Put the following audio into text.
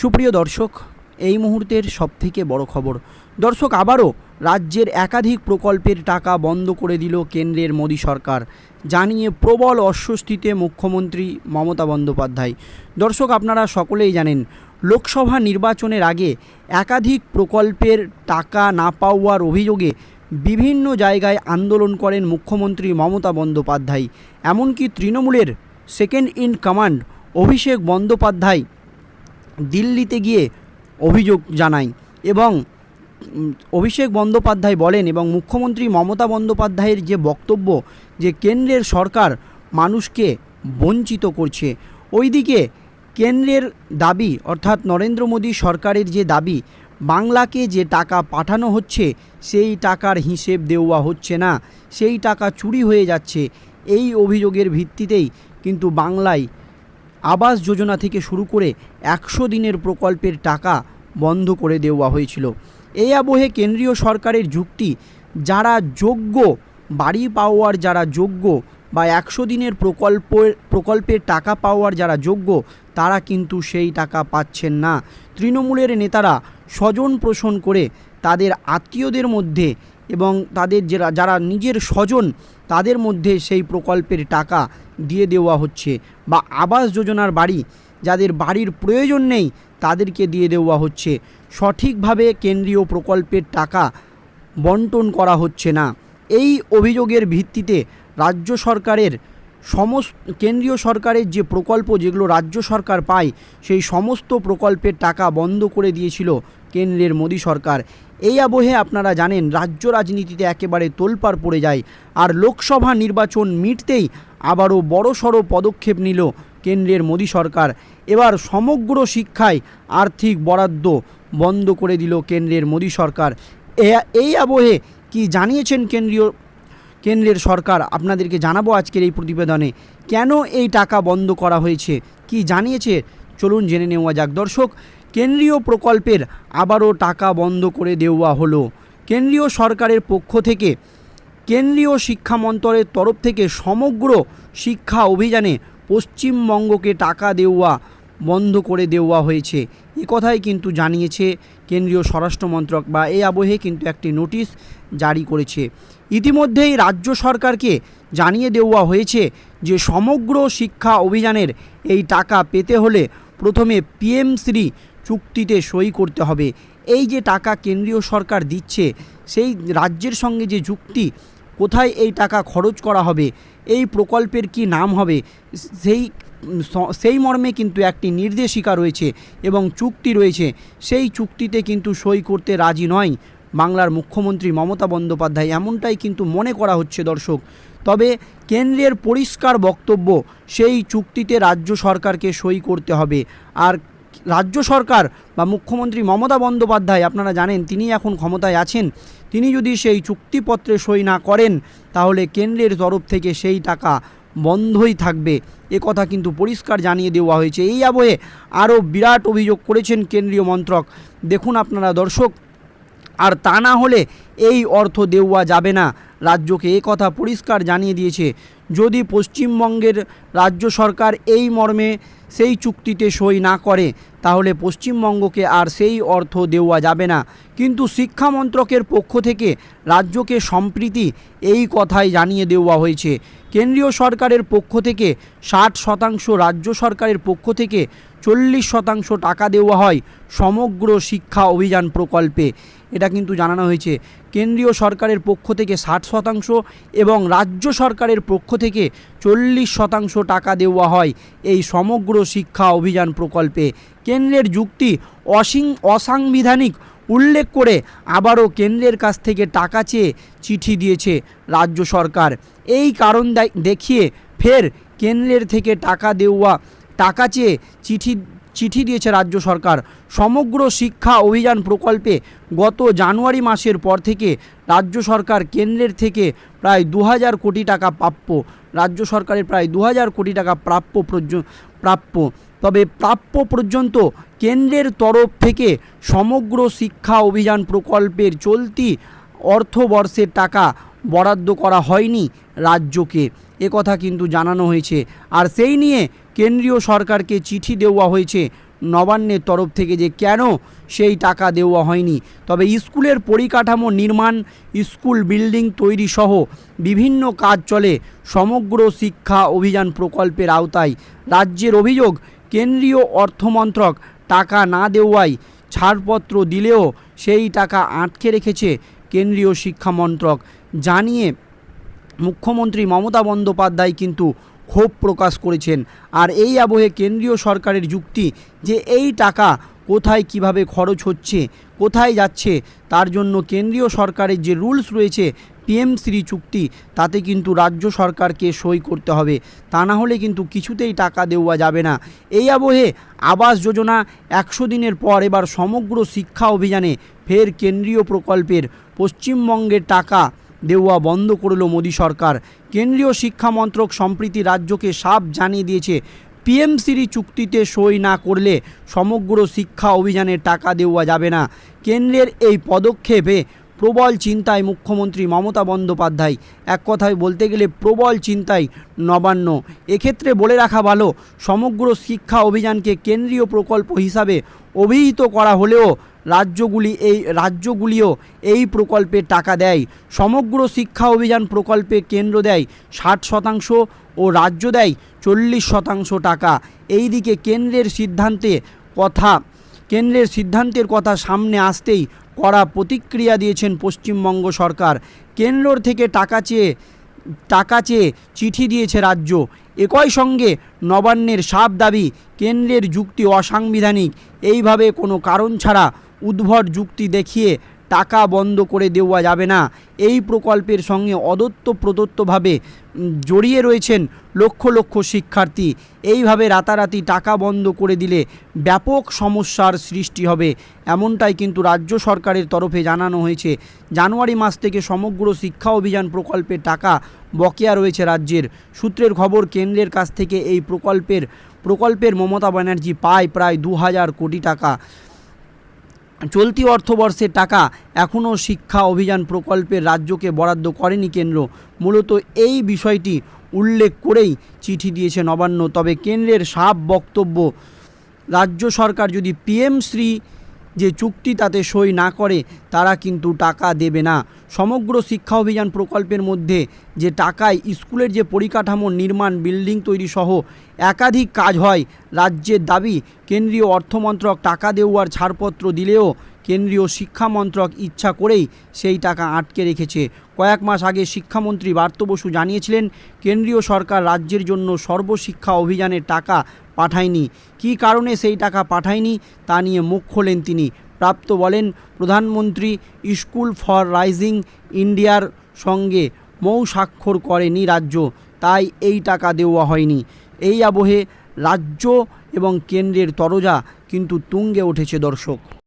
সুপ্রিয় দর্শক, এই মুহূর্তের সবথেকে বড় খবর। দর্শক, আবারও রাজ্যের একাধিক প্রকল্পের টাকা বন্ধ করে দিল কেন্দ্রের মোদী সরকার, জানিয়ে প্রবল অস্বস্তিতে মুখ্যমন্ত্রী মমতা বন্দ্যোপাধ্যায়। দর্শক, আপনারা সকলেই জানেন, লোকসভা নির্বাচনের আগে একাধিক প্রকল্পের টাকা না পাওয়ার অভিযোগে বিভিন্ন জায়গায় আন্দোলন করেন মুখ্যমন্ত্রী মমতা বন্দ্যোপাধ্যায়। এমনকি তৃণমূলের second in command Abhishek Bandyopadhyay দিল্লিতে গিয়ে অভিযোগ জানায় এবং অভিষেক বন্দ্যোপাধ্যায় বলেন এবং মুখ্যমন্ত্রী মমতা বন্দ্যোপাধ্যায়ের যে বক্তব্য যে কেন্দ্রের সরকার মানুষকে বঞ্চিত করছে, ওইদিকে কেন্দ্রের দাবি অর্থাৎ নরেন্দ্র মোদী সরকারের যে দাবি, বাংলাকে যে টাকা পাঠানো হচ্ছে সেই টাকার হিসেব দেওয়া হচ্ছে না, সেই টাকা চুরি হয়ে যাচ্ছে, এই অভিযোগের ভিত্তিতেই কিন্তু বাংলায় আবাস যোজনা থেকে শুরু করে একশো দিনের প্রকল্পের টাকা বন্ধ করে দেওয়া হয়েছিল। এই আবহে কেন্দ্রীয় সরকারের যুক্তি, যারা যোগ্য, বাড়ি পাওয়ার যারা যোগ্য বা একশো দিনের প্রকল্পের প্রকল্পের টাকা পাওয়ার যারা যোগ্য, তারা কিন্তু সেই টাকা পাচ্ছেন না। তৃণমূলের নেতারা স্বজন পোষণ করে তাদের আত্মীয়দের মধ্যে এবং তাদের যারা যারা নিজের স্বজন, তাদের মধ্যে সেই প্রকল্পের টাকা দিয়ে দেওয়া হচ্ছে বা আবাস যোজনার বাড়ি যাদের বাড়ির প্রয়োজন নেই তাদেরকে দিয়ে দেওয়া হচ্ছে। সঠিকভাবে কেন্দ্রীয় প্রকল্পের টাকা বন্টন করা হচ্ছে না। এই অভিযোগের ভিত্তিতে রাজ্য সরকারের সমস্ত কেন্দ্রীয় সরকারের যে প্রকল্প যেগুলো রাজ্য সরকার পায়, সেই সমস্ত প্রকল্পের টাকা বন্ধ করে দিয়েছিল কেন্দ্রের মোদী সরকার। এই আবহে আপনারা জানেন, রাজ্য রাজনীতিতে একেবারে তোলপাড় পড়ে যায়। আর লোকসভা নির্বাচন মিটতেই আবারও বড়সড় পদক্ষেপ নিল কেন্দ্রের মোদী সরকার। এবার সমগ্র শিক্ষায় আর্থিক বরাদ্দ বন্ধ করে দিল কেন্দ্রের মোদী সরকার। এই আবহে কি জানিয়েছেন কেন্দ্রীয়, কেন্দ্রের সরকার? আপনাদেরকে জানাব আজকের এই প্রতিবেদনে। কেন এই টাকা বন্ধ করা হয়েছে? কি জানিয়েছে? চলুন জেনে নেওয়া যাক। দর্শক কেন্দ্রীয় প্রকল্পের আবারও টাকা বন্ধ করে দেওয়া হলো। কেন্দ্রীয় সরকারের পক্ষ থেকে কেন্দ্রীয় শিক্ষা মন্ত্রকের তরফ থেকে সমগ্র শিক্ষা অভিযানে পশ্চিমবঙ্গকে টাকা দেওয়া বন্ধ করে দেওয়া হয়েছে। এ কথাই কিন্তু জানিয়েছে কেন্দ্রীয় স্বরাষ্ট্র মন্ত্রক বা এই আবহে কিন্তু একটি নোটিশ জারি করেছে। ইতিমধ্যেই রাজ্য সরকারকে জানিয়ে দেওয়া হয়েছে যে সমগ্র শিক্ষা অভিযানের এই টাকা পেতে হলে প্রথমে পিএমশ্রী চুক্তিতে সই করতে হবে। এই যে টাকা কেন্দ্রীয় সরকার দিচ্ছে, সেই রাজ্যের সঙ্গে যে যুক্তি, কোথায় এই টাকা খরচ করা হবে, এই প্রকল্পের কি নাম হবে, সেই সেই মর্মে কিন্তু একটি নির্দেশিকা রয়েছে এবং চুক্তি রয়েছে। সেই চুক্তিতে কিন্তু সই করতে রাজি নয় বাংলার মুখ্যমন্ত্রী মমতা বন্দ্যোপাধ্যায়। এমনটাই কিন্তু মনে করা হচ্ছে দর্শক। তবে কেন্দ্রের পরিষ্কার বক্তব্য, সেই চুক্তিতে রাজ্য সরকারকে সই করতে হবে। আর রাজ্য সরকার বা মুখ্যমন্ত্রী মমতা বন্দ্যোপাধ্যায়, আপনারা জানেন তিনি এখন ক্ষমতায় আছেন, তিনি যদি সেই চুক্তিপত্রে সই না করেন, তাহলে কেন্দ্রের তরফ থেকে সেই টাকা বন্ধই থাকবে। এ কথা কিন্তু পরিষ্কার জানিয়ে দেওয়া হয়েছে। এই আবহে আরও বিরাট অভিযোগ করেছেন কেন্দ্রীয় মন্ত্রক। দেখুন আপনারা দর্শক, আর তা না হলে এই অর্থ দেওয়া যাবে না। রাজ্যকে এ কথা পরিষ্কার জানিয়ে দিয়েছে যদি পশ্চিমবঙ্গের রাজ্য সরকার এই মর্মে সেই চুক্তিতে সই না করে, তাহলে পশ্চিমবঙ্গকে আর সেই অর্থ দেওয়া যাবে না। কিন্তু শিক্ষা মন্ত্রকের পক্ষ থেকে রাজ্যকে সম্প্রীতি এই কথাই জানিয়ে দেওয়া হয়েছে। কেন্দ্রীয় সরকারের পক্ষ থেকে ষাট শতাংশ, রাজ্য সরকারের পক্ষ থেকে চল্লিশ শতাংশ টাকা দেওয়া হয় সমগ্র শিক্ষা অভিযান প্রকল্পে। এটা কিন্তু জানানো হয়েছে। কেন্দ্রীয় সরকারের পক্ষ থেকে ষাট শতাংশ এবং রাজ্য সরকারের পক্ষ থেকে চল্লিশ শতাংশ টাকা দেওয়া হয় এই সমগ্র শিক্ষা অভিযান প্রকল্পে। কেন্দ্রের যুক্তি অসিং অসাংবিধানিক উল্লেখ করে আবারও কেন্দ্রের কাছ থেকে টাকা চেয়ে চিঠি দিয়েছে রাজ্য সরকার। এই কারণ দেখিয়ে ফের কেন্দ্রের থেকে টাকা দেওয়া টাকা চেয়ে চিঠি চিঠি দিয়েছে রাজ্য সরকার। সমগ্র শিক্ষা অভিযান প্রকল্পে গত জানুয়ারি মাসের পর থেকে রাজ্য সরকার কেন্দ্রের থেকে প্রায় দু হাজার কোটি টাকা প্রাপ্য, রাজ্য সরকারের প্রায় দু হাজার কোটি টাকা প্রাপ্য প্রাপ্য। তবে প্রাপ্য পর্যন্ত কেন্দ্রের তরফ থেকে সমগ্র শিক্ষা অভিযান প্রকল্পের চলতি অর্থবর্ষের টাকা বরাদ্দ করা হয়নি রাজ্যকে। কথা কিন্তু জানানো হয়েছে। আর সেই নিয়ে কেন্দ্রীয় সরকারকে চিঠি দেওয়া হয়েছে নবান্নের তরফ থেকে যে কেন সেই টাকা দেওয়া হয়নি। তবে স্কুলের পরিকাঠামো নির্মাণ, স্কুল বিল্ডিং তৈরি সহ বিভিন্ন কাজ চলে সমগ্র শিক্ষা অভিযান প্রকল্পের আওতায়। রাজ্যের অভিযোগ, কেন্দ্রীয় অর্থমন্ত্রক টাকা না দেওয়ায় ছাড়পত্র দিলেও সেই টাকা আটকে রেখেছে কেন্দ্রীয় শিক্ষা মন্ত্রক। জানিয়ে মুখ্যমন্ত্রী মমতা বন্দ্যোপাধ্যায় কিন্তু ক্ষোভ প্রকাশ করেছেন। আর এই আবহে কেন্দ্রীয় সরকারের যুক্তি যে এই টাকা কোথায় কীভাবে খরচ হচ্ছে, কোথায় যাচ্ছে, তার জন্য কেন্দ্রীয় সরকারের যে রুলস রয়েছে পিএমশ্রী চুক্তি, তাতে কিন্তু রাজ্য সরকারকে সই করতে হবে। তা না হলে কিন্তু কিছুতেই টাকা দেওয়া যাবে না। এই আবহে আবাস যোজনা একশো দিনের পর এবার সমগ্র শিক্ষা অভিযানে ফের কেন্দ্রীয় প্রকল্পের পশ্চিমবঙ্গের টাকা দেওয়া বন্ধ করল মোদী সরকার। কেন্দ্রীয় শিক্ষা মন্ত্রক সম্প্রীতি রাজ্যকে সাপ জানিয়ে দিয়েছে, পিএমসিরি চুক্তিতে সই না করলে সমগ্র শিক্ষা অভিযানের টাকা দেওয়া যাবে না। কেন্দ্রের এই পদক্ষেপে প্রবল চিন্তায় মুখ্যমন্ত্রী মমতা বন্দ্যোপাধ্যায়। এক কথায় বলতে গেলে প্রবল চিন্তায় নবান্ন। এক্ষেত্রে বলে রাখা ভালো, সমগ্র শিক্ষা অভিযানকে কেন্দ্রীয় প্রকল্প হিসাবে অভিহিত করা হলেও রাজ্যগুলি এই, রাজ্যগুলিও এই প্রকল্পে টাকা দেয়। সমগ্র শিক্ষা অভিযান প্রকল্পে কেন্দ্র দেয় ষাট শতাংশ ও রাজ্য দেয় চল্লিশ শতাংশ টাকা। এই দিকে কেন্দ্রের সিদ্ধান্তে কথা, কেন্দ্রের সিদ্ধান্তের কথা সামনে আসতেই কড়া প্রতিক্রিয়া দিয়েছেন পশ্চিমবঙ্গ সরকার। কেন্দ্র থেকে টাকা চেয়ে টাকা চেয়ে চিঠি দিয়েছে রাজ্য। একই সঙ্গে নবান্নের সাপ দাবি, কেন্দ্রের যুক্তি অসাংবিধানিক। এইভাবে কোনো কারণ ছাড়া উদ্ভট যুক্তি দেখিয়ে টাকা বন্ধ করে দেওয়া যাবে না। এই প্রকল্পের সঙ্গে অদত্ত প্রদত্তভাবে জড়িয়ে রয়েছেন লক্ষ লক্ষ শিক্ষার্থী। এইভাবে রাতারাতি টাকা বন্ধ করে দিলে ব্যাপক সমস্যার সৃষ্টি হবে। এমনটাই কিন্তু রাজ্য সরকারের তরফে জানানো হয়েছে। জানুয়ারি মাস থেকে সমগ্র শিক্ষা অভিযান প্রকল্পের টাকা বকেয়া রয়েছে রাজ্যের। সূত্রের খবর, কেন্দ্রের কাছ থেকে এই প্রকল্পের প্রকল্পের মমতা ব্যানার্জি পায় প্রায় দু হাজার কোটি টাকা। চলতি অর্থবর্ষে টাকা এখনও শিক্ষা অভিযান প্রকল্পের রাজ্যকে বরাদ্দ করেনি কেন্দ্র। মূলত এই বিষয়টি উল্লেখ করেই চিঠি দিয়েছে নবান্ন। তবে কেন্দ্রের সাব বক্তব্য, রাজ্য সরকার যদি পিএম শ্রী যে চুক্তি তাতে সই না করে, তারা কিন্তু টাকা দেবে না। সমগ্র শিক্ষা অভিযান প্রকল্পের মধ্যে যে টাকায় স্কুলের যে পরিকাঠামো নির্মাণ, বিল্ডিং তৈরি সহ একাধিক কাজ হয়, রাজ্যের দাবি, কেন্দ্রীয় অর্থমন্ত্রক টাকা দেওয়ার ছাড়পত্র দিলেও কেন্দ্রীয় শিক্ষা মন্ত্রক ইচ্ছা করেই সেই টাকা আটকে রেখেছে। কয়েক মাস আগে শিক্ষামন্ত্রী বার্ত বসু জানিয়েছিলেন, কেন্দ্রীয় সরকার রাজ্যের জন্য সর্বশিক্ষা অভিযানের টাকা পাঠায়নি। কি কারণে সেই টাকা পাঠায়নি তা নিয়ে মুখ খোলেন তিনি। প্রাপ্ত বলেন, প্রধানমন্ত্রী স্কুল ফর রাইজিং ইন্ডিয়ার সঙ্গে মৌ স্বাক্ষর করেনি রাজ্য, তাই এই টাকা দেওয়া হয়নি। এই আবহে রাজ্য এবং কেন্দ্রের তরজা কিন্তু তুঙ্গে উঠেছে দর্শক।